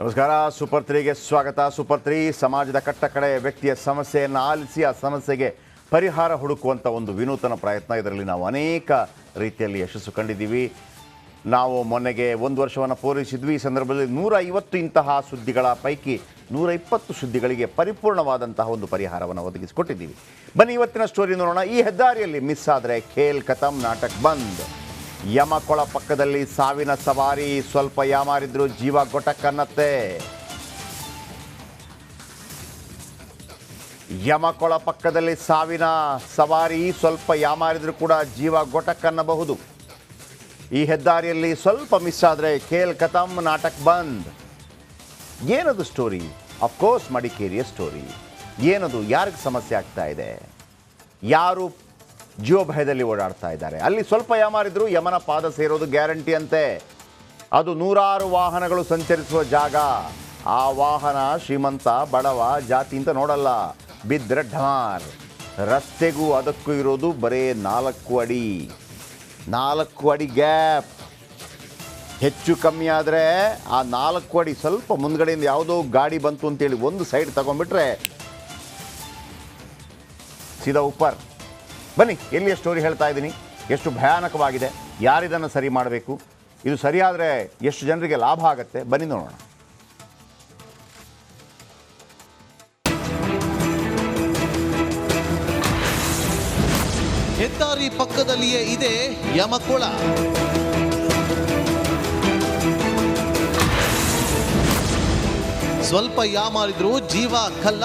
ನಮಸ್ಕಾರ ಸೂಪರ್ ತ್ರೀಗೆ ಸ್ವಾಗತ. Super three ಸಮಾಜದ ಕಟ್ಟ ಕಡೆ ವ್ಯಕ್ತಿಯ ಸಮಸ್ಯೆಯನ್ನು ಆಲಿಸಿ, ಆ ಸಮಸ್ಯೆಗೆ ಪರಿಹಾರ ಹುಡುಕುವಂಥ ಒಂದು ವಿನೂತನ ಪ್ರಯತ್ನ. ಇದರಲ್ಲಿ ನಾವು ಅನೇಕ ರೀತಿಯಲ್ಲಿ ಯಶಸ್ಸು ಕಂಡಿದ್ದೀವಿ. ನಾವು ಮೊನ್ನೆಗೆ ಒಂದು ವರ್ಷವನ್ನು ಪೂರೈಸಿದ್ವಿ. ಈ ಸಂದರ್ಭದಲ್ಲಿ ನೂರ ಐವತ್ತು ಇಂತಹ ಸುದ್ದಿಗಳ ಪೈಕಿ ನೂರ ಇಪ್ಪತ್ತು ಸುದ್ದಿಗಳಿಗೆ ಪರಿಪೂರ್ಣವಾದಂತಹ ಒಂದು ಪರಿಹಾರವನ್ನು ಒದಗಿಸಿಕೊಟ್ಟಿದ್ದೀವಿ. ಬನ್ನಿ, ಇವತ್ತಿನ ಸ್ಟೋರಿ ನೋಡೋಣ. ಈ ಹೆದ್ದಾರಿಯಲ್ಲಿ ಮಿಸ್ ಆದರೆ ಖೇಲ್ ಖತಮ್ ನಾಟಕ್ ಬಂದ್. ಯಮಕೊಳ ಪಕ್ಕದಲ್ಲಿ ಸಾವಿನ ಸವಾರಿ, ಸ್ವಲ್ಪ ಯಾಮಾರಿದ್ರು ಜೀವ ಗೊಟಕ್ಕನ್ನತ್ತೆ ಯಮಕೊಳ ಪಕ್ಕದಲ್ಲಿ ಸಾವಿನ ಸವಾರಿ, ಸ್ವಲ್ಪ ಯಾಮಾರಿದ್ರು ಕೂಡ ಜೀವ ಗೊಟಕ್ಕನ್ನಬಹುದು ಈ ಹೆದ್ದಾರಿಯಲ್ಲಿ ಸ್ವಲ್ಪ ಮಿಸ್ ಆದರೆ ಖೇಲ್ ಕತಮ್ ನಾಟಕ್ ಬಂದ್. ಏನದು ಸ್ಟೋರಿ ಅಫ್ಕೋರ್ಸ್ ಮಡಿಕೇರಿಯ ಸ್ಟೋರಿ ಏನದು, ಯಾರಿಗೆ ಸಮಸ್ಯೆ ಆಗ್ತಾ ಇದೆ? ಯಾರು ಜೀವ ಭಯದಲ್ಲಿ ಓಡಾಡ್ತಾ ಇದ್ದಾರೆ. ಅಲ್ಲಿ ಸ್ವಲ್ಪ ಯಾಮಾರಿದ್ರು ಯಮನ ಪಾದ ಸೇರೋದು ಗ್ಯಾರಂಟಿ ಅಂತೆ. ಅದು ನೂರಾರು ವಾಹನಗಳು ಸಂಚರಿಸುವ ಜಾಗ. ಆ ವಾಹನ ಶ್ರೀಮಂತ, ಬಡವ, ಜಾತಿ ಅಂತ ನೋಡಲ್ಲ. ಬಿದ್ದರೆ ಢಮಾರ್. ರಸ್ತೆಗೂ ಅದಕ್ಕೂ ಇರೋದು ಬರೇ ನಾಲ್ಕು ಅಡಿ. ನಾಲ್ಕು ಅಡಿ ಗ್ಯಾಪ್. ಹೆಚ್ಚು ಕಮ್ಮಿ ಆದರೆ ಆ ನಾಲ್ಕು ಅಡಿ ಸ್ವಲ್ಪ ಮುಂದ್ಗಡೆಯಿಂದ ಯಾವುದೋ ಗಾಡಿ ಬಂತು ಅಂತೇಳಿ ಒಂದು ಸೈಡ್ ತಗೊಂಡ್ಬಿಟ್ರೆ ಸೀದಾ ಉಪ್ಪರ್. ಬನ್ನಿ, ಎಲ್ಲಿಯ ಸ್ಟೋರಿ ಹೇಳ್ತಾ ಇದ್ದೀನಿ? ಎಷ್ಟು ಭಯಾನಕವಾಗಿದೆ? ಯಾರಿದನ್ನು ಸರಿ ಮಾಡಬೇಕು? ಇದು ಸರಿಯಾದರೆ ಎಷ್ಟು ಜನರಿಗೆ ಲಾಭ ಆಗುತ್ತೆ? ಬನ್ನಿ ನೋಡೋಣ. ಹೆದ್ದಾರಿ ಪಕ್ಕದಲ್ಲಿಯೇ ಇದೆ ಯಮಕೊಳ. ಸ್ವಲ್ಪ ಯಾಮಾರಿದ್ರು ಜೀವ ಕಲ್ಲ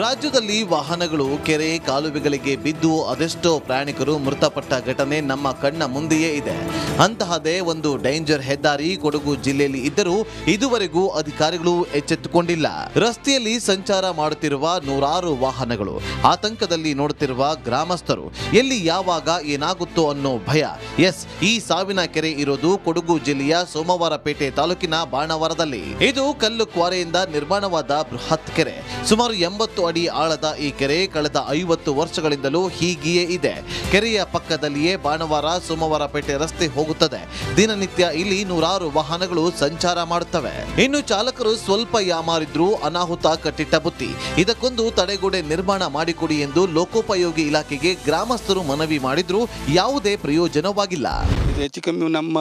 ರಾಜ್ಯದಲ್ಲಿ ವಾಹನಗಳು, ಕೆರೆ, ಕಾಲುವೆಗಳಿಗೆ ಬಿದ್ದು ಅದೆಷ್ಟೋ ಪ್ರಯಾಣಿಕರು ಮೃತಪಟ್ಟ ಘಟನೆ ನಮ್ಮ ಕಣ್ಣ ಮುಂದೆಯೇ ಇದೆ. ಅಂತಹದೇ ಒಂದು ಡೇಂಜರ್ ಹೆದ್ದಾರಿ ಕೊಡಗು ಜಿಲ್ಲೆಯಲ್ಲಿ ಇದ್ದರೂ ಇದುವರೆಗೂ ಅಧಿಕಾರಿಗಳು ಎಚ್ಚೆತ್ತುಕೊಂಡಿಲ್ಲ. ರಸ್ತೆಯಲ್ಲಿ ಸಂಚಾರ ಮಾಡುತ್ತಿರುವ ನೂರಾರು ವಾಹನಗಳು, ಆತಂಕದಲ್ಲಿ ನೋಡುತ್ತಿರುವ ಗ್ರಾಮಸ್ಥರು, ಎಲ್ಲಿ ಯಾವಾಗ ಏನಾಗುತ್ತೋ ಅನ್ನೋ ಭಯ. ಎಸ್, ಈ ಸಾವಿನ ಕೆರೆ ಇರೋದು ಕೊಡಗು ಜಿಲ್ಲೆಯ ಸೋಮವಾರಪೇಟೆ ತಾಲೂಕಿನ ಬಾಣವರದಲ್ಲಿ. ಇದು ಕಲ್ಲು ಕ್ವಾರೆಯಿಂದ ನಿರ್ಮಾಣವಾದ ಬೃಹತ್ ಕೆರೆ. ಸುಮಾರು ಎಂಬತ್ತು ಅಡಿ ಆಳದ ಈ ಕೆರೆ ಕಳೆದ ಐವತ್ತು ವರ್ಷಗಳಿಂದಲೂ ಹೀಗಿಯೇ ಇದೆ. ಕೆರೆಯ ಪಕ್ಕದಲ್ಲಿಯೇ ಭಾನುವಾರ ಸೋಮವಾರಪೇಟೆ ರಸ್ತೆ ಹೋಗುತ್ತದೆ. ದಿನನಿತ್ಯ ಇಲ್ಲಿ ನೂರಾರು ವಾಹನಗಳು ಸಂಚಾರ ಮಾಡುತ್ತವೆ. ಇನ್ನು ಚಾಲಕರು ಸ್ವಲ್ಪ ಯಾಮಾರಿದ್ರು ಅನಾಹುತ ಕಟ್ಟಿಟ್ಟ ಬುತ್ತಿ. ಇದಕ್ಕೊಂದು ತಡೆಗೋಡೆ ನಿರ್ಮಾಣ ಮಾಡಿಕೊಡಿ ಎಂದು ಲೋಕೋಪಯೋಗಿ ಇಲಾಖೆಗೆ ಗ್ರಾಮಸ್ಥರು ಮನವಿ ಮಾಡಿದ್ರು ಯಾವುದೇ ಪ್ರಯೋಜನವಾಗಿಲ್ಲ. ಇದು ಹೆಚ್ಚು ಕಮ್ಮಿ ನಮ್ಮ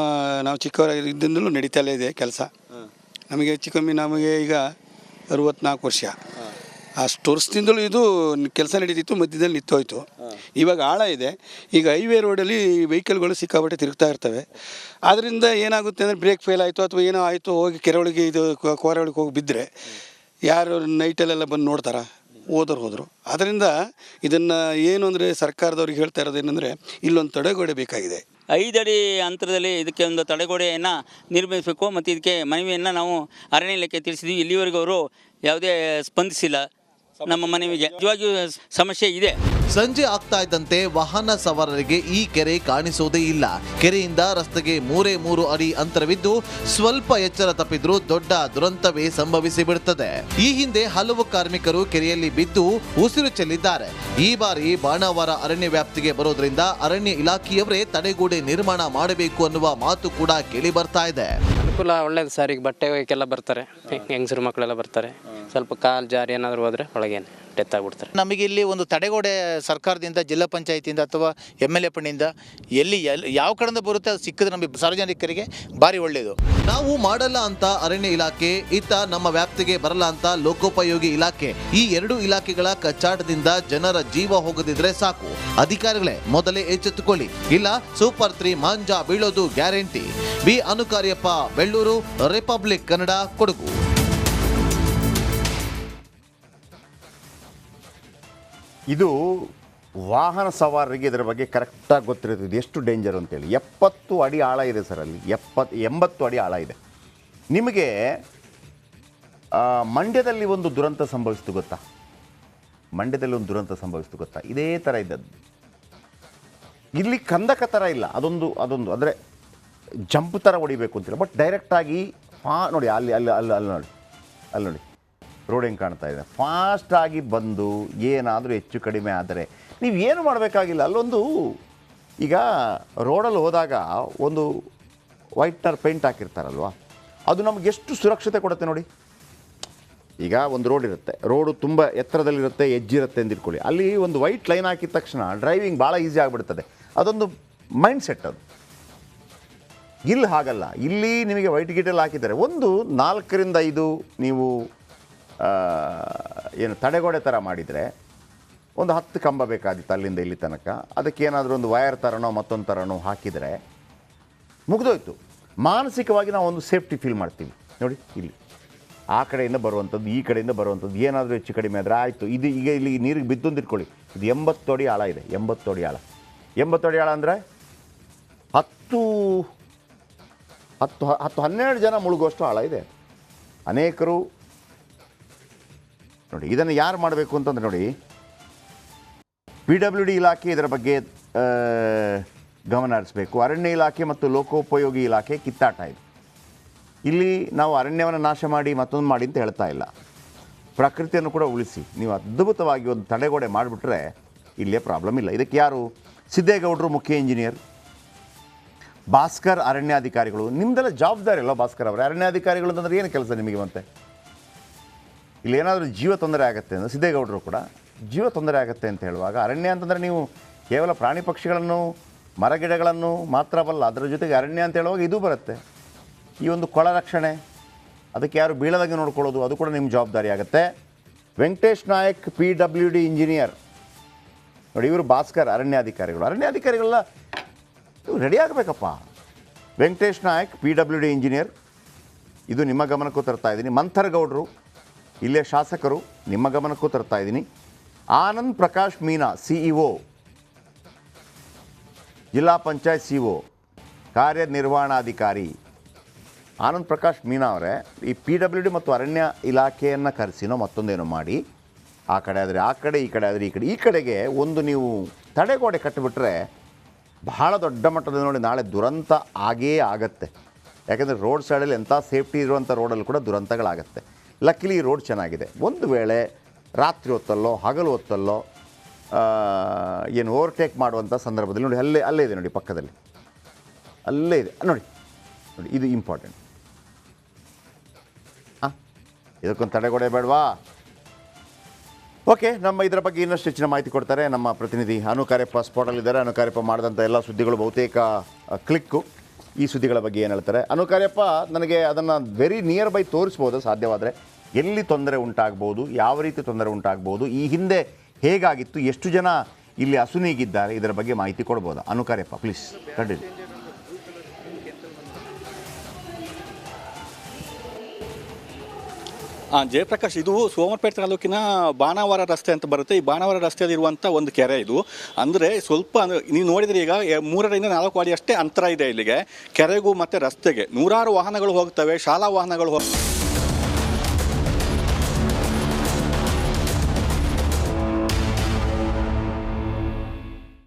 ನಾವು ಚಿಕ್ಕವರಾಗಿದ್ದಲೂ ನಡೀತಲೇ ಇದೆ ಕೆಲಸ. ನಮಗೆ ಹೆಚ್ಚು ಕಮ್ಮಿ ನಮಗೆ ಈಗ ಅರವತ್ನಾಲ್ಕು ವರ್ಷ. ಅಷ್ಟು ಸ್ಟೋರ್ಸ್ನಿಂದಲೂ ಇದು ಕೆಲಸ ನಡೀತಿತ್ತು, ಮಧ್ಯದಲ್ಲಿ ನಿಂತೋಯ್ತು. ಇವಾಗ ಆಳ ಇದೆ. ಈಗ ಹೈವೇ ರೋಡಲ್ಲಿ ವೆಹಿಕಲ್ಗಳು ಸಿಕ್ಕಾಪಟ್ಟೆ ತಿರುಗ್ತಾ ಇರ್ತವೆ. ಆದ್ದರಿಂದ ಏನಾಗುತ್ತೆ ಅಂದರೆ ಬ್ರೇಕ್ ಫೇಲ್ ಆಯಿತು ಅಥವಾ ಏನೋ ಆಯಿತು ಹೋಗಿ ಕೆರೆಗಳಿಗೆ ಇದು ಕೋರೆ ಹೋಗಿ ಬಿದ್ದರೆ ಯಾರು ನೈಟಲ್ಲೆಲ್ಲ ಬಂದು ನೋಡ್ತಾರ? ಹೋದರು ಹೋದರು. ಅದರಿಂದ ಇದನ್ನು ಏನು ಅಂದರೆ ಸರ್ಕಾರದವ್ರಿಗೆ ಹೇಳ್ತಾ ಇರೋದು ಏನಂದರೆ ಇಲ್ಲೊಂದು ತಡೆಗೋಡೆ ಬೇಕಾಗಿದೆ. ಐದಡಿ ಅಂತರದಲ್ಲಿ ಇದಕ್ಕೆ ಒಂದು ತಡೆಗೋಡೆಯನ್ನು ನಿರ್ಮಿಸಬೇಕು. ಮತ್ತು ಇದಕ್ಕೆ ಮನವಿಯನ್ನು ನಾವು ಅರಣ್ಯ ಇಲಾಖೆ ತಿಳಿಸಿದ್ವಿ. ಇಲ್ಲಿವರೆಗೂ ಅವರು ಯಾವುದೇ ಸ್ಪಂದಿಸಿಲ್ಲ. ನಮ್ಮ ಮನವಿಗೆ. ನಿಜವಾಗಿಯೂ ಸಮಸ್ಯೆ ಇದೆ. ಸಂಜೆ ಆಗ್ತಾ ಇದ್ದಂತೆ ವಾಹನ ಸವಾರರಿಗೆ ಈ ಕೆರೆ ಕಾಣಿಸೋದೇ ಇಲ್ಲ. ಕೆರೆಯಿಂದ ರಸ್ತೆಗೆ ಮೂರೇ ಮೂರು ಅಡಿ ಅಂತರವಿದ್ದು ಸ್ವಲ್ಪ ಎಚ್ಚರ ತಪ್ಪಿದ್ರೂ ದೊಡ್ಡ ದುರಂತವೇ ಸಂಭವಿಸಿ ಬಿಡುತ್ತದೆ ಈ ಹಿಂದೆ ಹಲವು ಕಾರ್ಮಿಕರು ಕೆರೆಯಲ್ಲಿ ಬಿದ್ದು ಉಸಿರು ಚೆಲ್ಲಿದ್ದಾರೆ. ಈ ಬಾರಿ ಬಾಣಾವರ ಅರಣ್ಯ ವ್ಯಾಪ್ತಿಗೆ ಬರೋದ್ರಿಂದ ಅರಣ್ಯ ಇಲಾಖೆಯವರೇ ತಡೆಗೋಡೆ ನಿರ್ಮಾಣ ಮಾಡಬೇಕು ಅನ್ನುವ ಮಾತು ಕೂಡ ಕೇಳಿ ಬರ್ತಾ ಇದೆ. ಅನುಕೂಲ ಒಳ್ಳೇದು ಸರ್. ಈಗ ಬಟ್ಟೆ ಒಗ್ಯಕ್ಕೆಲ್ಲ ಬರ್ತಾರೆ. ಹೆಂಗಸರು ಮಕ್ಕಳೆಲ್ಲ ಬರ್ತಾರೆ. ಸ್ವಲ್ಪ ಕಾಲು ಜಾರಿ ಏನಾದರೂ ಹೋದರೆ ಒಳಗೇನೆ ಡೆತ್ ಆಗಿಬಿಡ್ತಾರೆ. ನಮಗೆ ಇಲ್ಲಿ ಒಂದು ತಡೆಗೋಡೆ ಸರ್ಕಾರದಿಂದ ಜಿಲ್ಲಾ ಪಂಚಾಯತಿಯಿಂದ ಅಥವಾ ಎಂ ಎಲ್ ಎ ಪಣ್ಣಿಂದ ಎಲ್ಲಿ ಎಲ್ಲಿ ಯಾವ ಕಡೆಯಿಂದ ಬರುತ್ತೆ ಅದು ಸಿಕ್ಕಿದ್ರೆ ನಮಗೆ ಸಾರ್ವಜನಿಕರಿಗೆ ಭಾರಿ ಒಳ್ಳೆಯದು ನಾವು ಮಾಡಲ್ಲ ಅಂತ ಅರಣ್ಯ ಇಲಾಖೆ ಇತ್ತ ನಮ್ಮ ವ್ಯಾಪ್ತಿಗೆ ಬರಲ್ಲ ಅಂತ ಲೋಕೋಪಯೋಗಿ ಇಲಾಖೆ ಈ ಎರಡು ಇಲಾಖೆಗಳ ಕಚ್ಚಾಟದಿಂದ ಜನರ ಜೀವ ಹೋಗದಿದ್ರೆ ಸಾಕು. ಅಧಿಕಾರಿಗಳೇ ಮೊದಲೇ ಎಚ್ಚೆತ್ತುಕೊಳ್ಳಿ. ಇಲ್ಲ ಸೂಪರ್ ತ್ರೀ ಮಾಂಜಾ ಬೀಳೋದು guarantee. B ಅನುಕಾರ್ಯಪ್ಪ Bellur republic Kannada Kodagu. ಇದು ವಾಹನ ಸವಾರರಿಗೆ ಇದರ ಬಗ್ಗೆ ಕರೆಕ್ಟಾಗಿ ಗೊತ್ತಿರುತ್ತೆ ಇದು ಎಷ್ಟು ಡೇಂಜರ್ ಅಂತೇಳಿ. ಎಪ್ಪತ್ತು ಅಡಿ ಆಳ ಇದೆ ಸರ್ ಅಲ್ಲಿ. ಎಪ್ಪತ್ತು ಎಂಬತ್ತು ಅಡಿ ಆಳ ಇದೆ. ನಿಮಗೆ ಮಂಡ್ಯದಲ್ಲಿ ಒಂದು ದುರಂತ ಸಂಭವಿಸ್ತು ಗೊತ್ತಾ? ಮಂಡ್ಯದಲ್ಲಿ ಒಂದು ದುರಂತ ಸಂಭವಿಸ್ತು ಗೊತ್ತಾ? ಇದೇ ಥರ ಇದ್ದದ್ದು. ಇಲ್ಲಿ ಕಂದಕ ಥರ ಇಲ್ಲ. ಅದೊಂದು ಅದೊಂದು, ಅಂದರೆ ಜಂಪ್ ಥರ ಹೊಡಿಬೇಕು ಅಂತಿಲ್ಲ. ಬಟ್ ಡೈರೆಕ್ಟಾಗಿ ಫಾ, ನೋಡಿ ಅಲ್ಲಿ ಅಲ್ಲಿ ಅಲ್ಲಿ ಅಲ್ಲಿ ನೋಡಿ. ಅಲ್ಲಿ ನೋಡಿ. ರೋಡ್ ಹೆಂಗೆ ಕಾಣ್ತಾ ಇದೆ? ಫಾಸ್ಟಾಗಿ ಬಂದು ಏನಾದರೂ ಹೆಚ್ಚು ಕಡಿಮೆ ಆದರೆ ನೀವು ಏನು ಮಾಡಬೇಕಾಗಿಲ್ಲ? ಅಲ್ಲೊಂದು ಈಗ ರೋಡಲ್ಲಿ ಹೋದಾಗ ಒಂದು ವೈಟ್ನರ್ ಪೇಂಟ್ ಹಾಕಿರ್ತಾರಲ್ವ? ಅದು ನಮ್ಗೆ ಎಷ್ಟು ಸುರಕ್ಷತೆ ಕೊಡುತ್ತೆ ನೋಡಿ? ಈಗ ಒಂದು ರೋಡ್ ಇರುತ್ತೆ. ರೋಡು ತುಂಬ ಎತ್ತರದಲ್ಲಿರುತ್ತೆ ಎಜ್ಜಿರುತ್ತೆ ಅಂತ ಇಟ್ಕೊಳ್ಳಿ ಅಲ್ಲಿ ಒಂದು ವೈಟ್ ಲೈನ್ ಹಾಕಿದ ತಕ್ಷಣ ಡ್ರೈವಿಂಗ್ ಭಾಳ ಈಸಿ ಆಗಿಬಿಡ್ತದೆ. ಅದೊಂದು ಮೈಂಡ್ ಸೆಟ್ ಅದು. ಇಲ್ಲಿ ಹಾಗಲ್ಲ. ಇಲ್ಲಿ ನಿಮಗೆ ವೈಟ್ ಗೀಟಲ್ಲಿ ಹಾಕಿದ್ದಾರೆ. ಒಂದು ನಾಲ್ಕರಿಂದ ಐದು ನೀವು ಏನು ತಡೆಗೋಡೆ ಥರ ಮಾಡಿದರೆ ಒಂದು ಹತ್ತು ಕಂಬ ಬೇಕಾದಿತ್ತು ಅಲ್ಲಿಂದ ಇಲ್ಲಿ ತನಕ. ಅದಕ್ಕೆ ಏನಾದರೂ ಒಂದು ವಯರ್ ಥರನೋ ಮತ್ತೊಂದು ಥರನೋ ಹಾಕಿದರೆ ಮುಗಿದೋಯ್ತು. ಮಾನಸಿಕವಾಗಿ ನಾವು ಒಂದು ಸೇಫ್ಟಿ ಫೀಲ್ ಮಾಡ್ತೀವಿ. ನೋಡಿ, ಇಲ್ಲಿ. ಆ ಕಡೆಯಿಂದ ಬರುವಂಥದ್ದು, ಈ ಕಡೆಯಿಂದ ಬರುವಂಥದ್ದು, ಏನಾದರೂ ಹೆಚ್ಚು ಕಡಿಮೆ ಆದರೆ ಆಯಿತು. ಇದು ಈಗ ಇಲ್ಲಿ ನೀರಿಗೆ ಬಿದ್ದು ಇಟ್ಕೊಳ್ಳಿ. ಇದು ಎಂಬತ್ತು ಅಡಿ ಆಳ ಇದೆ, ಎಂಬತ್ತು ಅಡಿ ಆಳ. ಎಂಬತ್ತು ಅಡಿ ಆಳ ಅಂದರೆ ಹತ್ತು ಹತ್ತು ಹತ್ತು ಹನ್ನೆರಡು ಜನ ಮುಳುಗುವಷ್ಟು ಆಳ ಇದೆ. ಅನೇಕರು ನೋಡಿ, ಇದನ್ನು ಯಾರು ಮಾಡಬೇಕು ಅಂತಂದ್ರೆ ನೋಡಿ, ಪಿ ಡಬ್ಲ್ಯೂ ಡಿ ಇಲಾಖೆ ಇದರ ಬಗ್ಗೆ ಗಮನ ಹರಿಸಬೇಕು. ಅರಣ್ಯ ಇಲಾಖೆ ಮತ್ತು ಲೋಕೋಪಯೋಗಿ ಇಲಾಖೆ ಕಿತ್ತಾಟ ಇದು. ಇಲ್ಲಿ ನಾವು ಅರಣ್ಯವನ್ನು ನಾಶ ಮಾಡಿ ಮತ್ತೊಂದು ಮಾಡಿ ಅಂತ ಹೇಳ್ತಾ ಇಲ್ಲ. ಪ್ರಕೃತಿಯನ್ನು ಕೂಡ ಉಳಿಸಿ. ನೀವು ಅದ್ಭುತವಾಗಿ ಒಂದು ತಡೆಗೋಡೆ ಮಾಡಿಬಿಟ್ರೆ ಇಲ್ಲೇ ಪ್ರಾಬ್ಲಮ್ ಇಲ್ಲ. ಇದಕ್ಕೆ ಯಾರು? ಸಿದ್ದೇಗೌಡರು ಮುಖ್ಯ ಇಂಜಿನಿಯರ್. ಭಾಸ್ಕರ್ ಅರಣ್ಯಾಧಿಕಾರಿಗಳು. ನಿಮ್ದೆಲ್ಲ ಜವಾಬ್ದಾರಿ ಅಲ್ಲ ಭಾಸ್ಕರ್ ಅವರೇ? ಅರಣ್ಯಾಧಿಕಾರಿಗಳು ಅಂತಂದ್ರೆ ಏನು ಕೆಲಸ ನಿಮಗೆ ಮತ್ತೆ? ಇಲ್ಲಿ ಏನಾದರೂ ಜೀವ ತೊಂದರೆ ಆಗುತ್ತೆ ಅಂದರೆ ಸಿದ್ದೇಗೌಡರು ಕೂಡ ಜೀವ ತೊಂದರೆ ಆಗುತ್ತೆ ಅಂತ ಹೇಳುವಾಗ ಅರಣ್ಯ ಅಂತಂದರೆ ನೀವು ಕೇವಲ ಪ್ರಾಣಿ ಪಕ್ಷಿಗಳನ್ನು ಮರಗಿಡಗಳನ್ನು ಮಾತ್ರವಲ್ಲ ಅದರ ಜೊತೆಗೆ ಅರಣ್ಯ ಅಂತ ಹೇಳುವಾಗ ಇದು ಬರುತ್ತೆ. ಈ ಒಂದು ಕೊಳ ರಕ್ಷಣೆ, ಅದಕ್ಕೆ ಯಾರು ಬೀಳದಂಗೆ ನೋಡ್ಕೊಳ್ಳೋದು, ಅದು ಕೂಡ ನಿಮ್ಮ ಜವಾಬ್ದಾರಿ ಆಗುತ್ತೆ. Venkatesh Nayak P W D engineer ನೋಡಿ, ಇವರು ಭಾಸ್ಕರ್, ಅರಣ್ಯಾಧಿಕಾರಿಗಳು. ಅರಣ್ಯಾಧಿಕಾರಿಗಳೆಲ್ಲ ಇವು ready ಆಗಬೇಕಪ್ಪ. Venkatesh Nayak P W D engineer ಇದು ನಿಮ್ಮ ಗಮನಕ್ಕೂ ತರ್ತಾ ಇದ್ದೀನಿ. ಮಂಥರ್ಗೌಡರು ಇಲ್ಲೇ ಶಾಸಕರು, ನಿಮ್ಮ ಗಮನಕ್ಕೂ ತರ್ತಾ ಇದ್ದೀನಿ. ಆನಂದ್ ಪ್ರಕಾಶ್ ಮೀನಾ ಸಿಇಒ ಒ ಜಿಲ್ಲಾ ಪಂಚಾಯತ್ ಸಿ ಒ ಕಾರ್ಯನಿರ್ವಹಣಾಧಿಕಾರಿ. ಆನಂದ್ ಪ್ರಕಾಶ್ ಮೀನಾ ಅವರೇ, ಈ ಪಿ ಡಬ್ಲ್ಯೂ ಡಿ ಮತ್ತು ಅರಣ್ಯ ಇಲಾಖೆಯನ್ನು ಕರೆಸಿನೋ ಮತ್ತೊಂದೇನೋ ಮಾಡಿ, ಆ ಕಡೆ ಆದರೆ ಆ ಕಡೆ, ಈ ಕಡೆ ಆದರೆ ಈ ಕಡೆ, ಈ ಕಡೆಗೆ ಒಂದು ನೀವು ತಡೆಗೋಡೆ ಕಟ್ಟಿಬಿಟ್ರೆ ಬಹಳ ದೊಡ್ಡ ಮಟ್ಟದಲ್ಲಿ ನೋಡಿ ನಾಳೆ ದುರಂತ ಆಗೇ ಆಗತ್ತೆ. ಯಾಕೆಂದರೆ ರೋಡ್ ಸೈಡಲ್ಲಿ ಎಂಥ ಸೇಫ್ಟಿ ಇರುವಂಥ ರೋಡಲ್ಲಿ ಕೂಡ ದುರಂತಗಳಾಗತ್ತೆ. ಲಕ್ಕಿಲಿ ರೋಡ್ ಚೆನ್ನಾಗಿದೆ. ಒಂದು ವೇಳೆ ರಾತ್ರಿ ಹೊತ್ತಲ್ಲೋ, ಹಗಲು ಹೊತ್ತಲ್ಲೋ ಏನು ಓವರ್ಟೇಕ್ ಮಾಡುವಂಥ ಸಂದರ್ಭದಲ್ಲಿ ನೋಡಿ, ಅಲ್ಲೇ ಅಲ್ಲೇ ಇದೆ ನೋಡಿ ಪಕ್ಕದಲ್ಲಿ. ಅಲ್ಲೇ ಇದೆ. ನೋಡಿ ನೋಡಿ, ಇದು ಇಂಪಾರ್ಟೆಂಟ್ ಹಾಂ ಇದಕ್ಕೊಂದು ತಡೆಗೊಡೆ ಬೇಡವಾ? ಓಕೆ ನಮ್ಮ ಇದರ ಬಗ್ಗೆ ಇನ್ನಷ್ಟು ಹೆಚ್ಚಿನ ಮಾಹಿತಿ ಕೊಡ್ತಾರೆ ನಮ್ಮ ಪ್ರತಿನಿಧಿ ಅನುಕಾರ್ಯಪ್ಪ ಸ್ಪಾಟಲ್ಲಿದ್ದಾರೆ ಅನುಕಾರ್ಯಪ್ಪ ಮಾಡಿದಂಥ ಎಲ್ಲ ಸುದ್ದಿಗಳು ಬಹುತೇಕ ಕ್ಲಿಕ್ಕು ಈ ಸುದ್ದಿಗಳ ಬಗ್ಗೆ ಏನು ಹೇಳ್ತಾರೆ? ಅನುಕಾರ್ಯಪ್ಪ ನನಗೆ ಅದನ್ನು ವೆರಿ ನಿಯರ್ ಬೈ ತೋರಿಸ್ಬೋದು, ಸಾಧ್ಯವಾದರೆ. ಎಲ್ಲಿ ತೊಂದರೆ ಉಂಟಾಗ್ಬೋದು, ಯಾವ ರೀತಿ ತೊಂದರೆ ಉಂಟಾಗ್ಬೋದು, ಈ ಹಿಂದೆ ಹೇಗಾಗಿತ್ತು, ಎಷ್ಟು ಜನ ಇಲ್ಲಿ ಅಸುನೀಗಿದ್ದಾರೆ, ಇದರ ಬಗ್ಗೆ ಮಾಹಿತಿ ಕೊಡ್ಬೋದಾ? ಅನುಕಾರ್ಯಪ್ಪ ಪ್ಲೀಸ್ ಕಂಡಿಡಿ ಜಯಪ್ರಕಾಶ್, ಇದು ಸೋಮಪೇಟೆ ತಾಲೂಕಿನ ಬಾಣಾವರ ರಸ್ತೆ ಅಂತ ಬರುತ್ತೆ. ಈ ಬಾಣಾವರ ರಸ್ತೆಯಲ್ಲಿರುವಂಥ ಒಂದು ಕೆರೆ ಇದು. ಅಂದರೆ ಸ್ವಲ್ಪ ನೀವು ನೋಡಿದ್ರೆ ಈಗ ಮೂರರಿಂದ ನಾಲ್ಕು ಅಡಿ ಅಷ್ಟೇ ಅಂತರ ಇದೆ ಇಲ್ಲಿಗೆ. ಕೆರೆಗೂ ಮತ್ತು ರಸ್ತೆಗೆ ನೂರಾರು ವಾಹನಗಳು ಹೋಗ್ತವೆ, ಶಾಲಾ ವಾಹನಗಳು ಹೋಗ್ತವೆ.